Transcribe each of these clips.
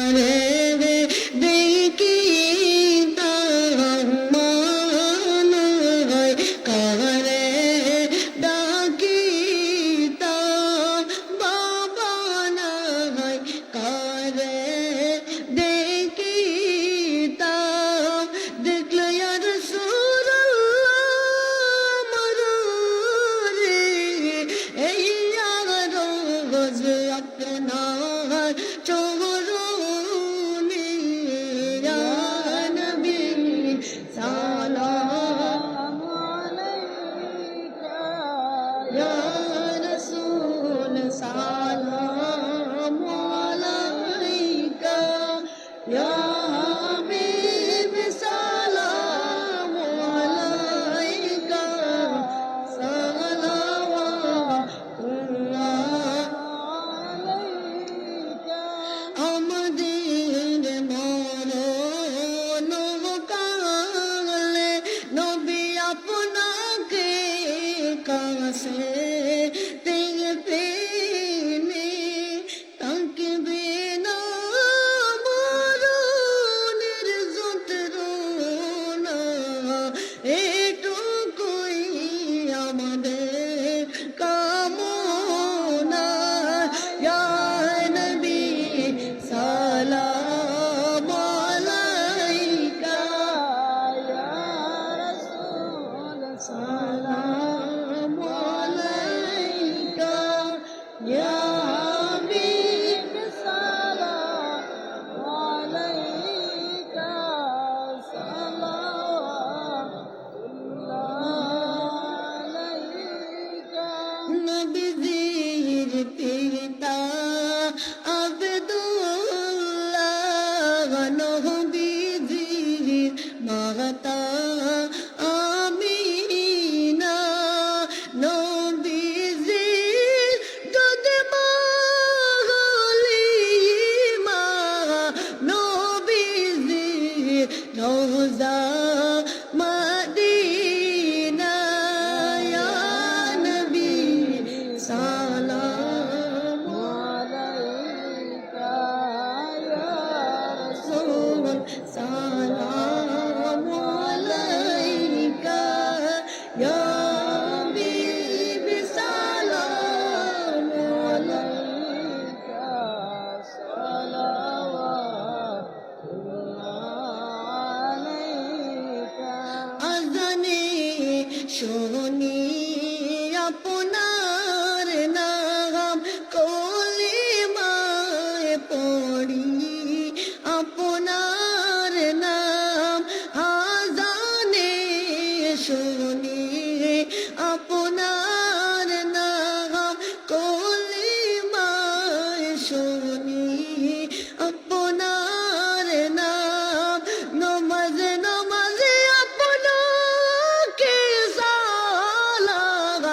Vale. শুনি আপনার নাম। কোলে মায় পড়ি আপনার নাম। আজানে শুনি আপনার নাম। কোলে শুনি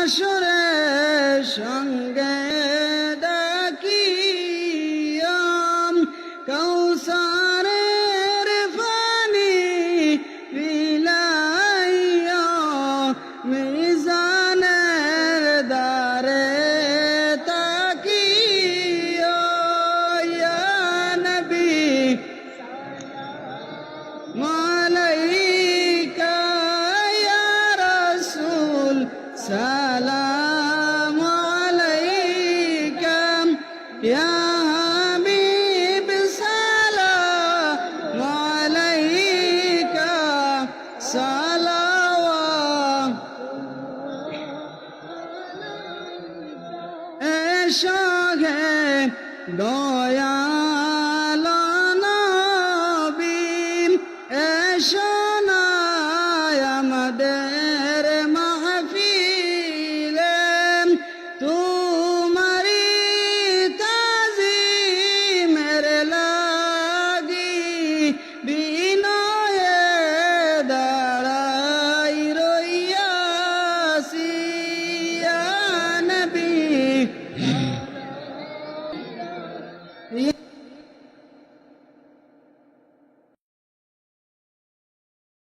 হাসরে সঙ্গ সহে দয়াল নবী এসো না আমাদের